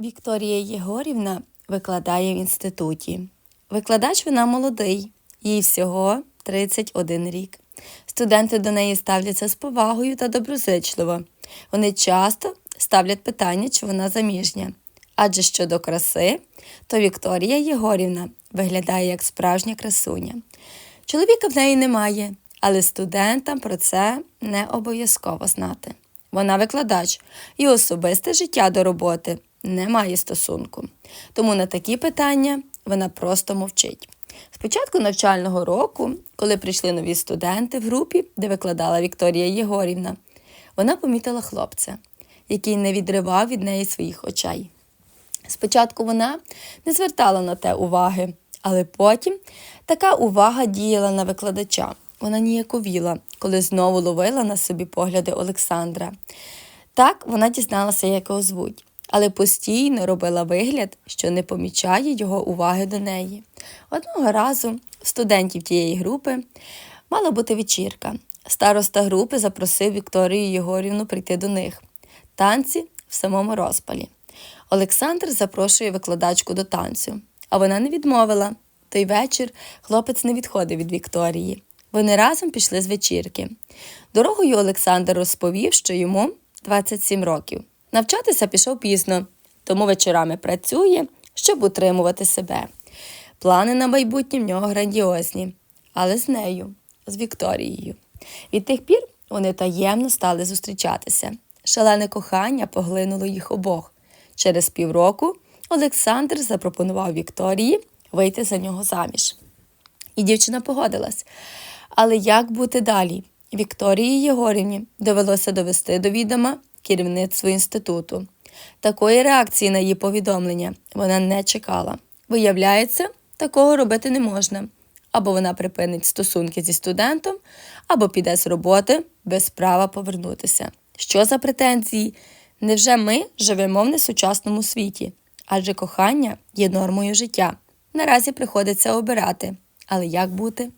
Вікторія Єгорівна викладає в інституті. Викладач вона молодий, їй всього 31 рік. Студенти до неї ставляться з повагою та доброзичливо. Вони часто ставлять питання, чи вона заміжня. Адже щодо краси, то Вікторія Єгорівна виглядає як справжня красуня. Чоловіка в неї немає, але студентам про це не обов'язково знати. Вона викладач і особисте життя до роботи не має стосунку. Тому на такі питання вона просто мовчить. Спочатку навчального року, коли прийшли нові студенти в групі, де викладала Вікторія Єгорівна, вона помітила хлопця, який не відривав від неї своїх очей. Спочатку вона не звертала на те уваги, але потім така увага діяла на викладача. Вона ніяковіла, коли знову ловила на собі погляди Олександра. Так вона дізналася, як його звуть, але постійно робила вигляд, що не помічає його уваги до неї. Одного разу студентів тієї групи мала бути вечірка. Староста групи запросив Вікторію Єгорівну прийти до них. Танці в самому розпалі. Олександр запрошує викладачку до танцю, а вона не відмовила. Той вечір хлопець не відходив від Вікторії. Вони разом пішли з вечірки. Дорогою Олександр розповів, що йому 27 років. Навчатися пішов пізно, тому вечорами працює, щоб утримувати себе. Плани на майбутнє в нього грандіозні, але з нею, з Вікторією. Від тих пір вони таємно стали зустрічатися. Шалене кохання поглинуло їх обох. Через півроку Олександр запропонував Вікторії вийти за нього заміж. І дівчина погодилась. Але як бути далі? Вікторії Єгорівні довелося довести до відома керівництво інституту. Такої реакції на її повідомлення вона не чекала. Виявляється, такого робити не можна. Або вона припинить стосунки зі студентом, або піде з роботи без права повернутися. Що за претензії? Невже ми живемо в несучасному світі? Адже кохання є нормою життя. Наразі приходиться обирати. Але як бути?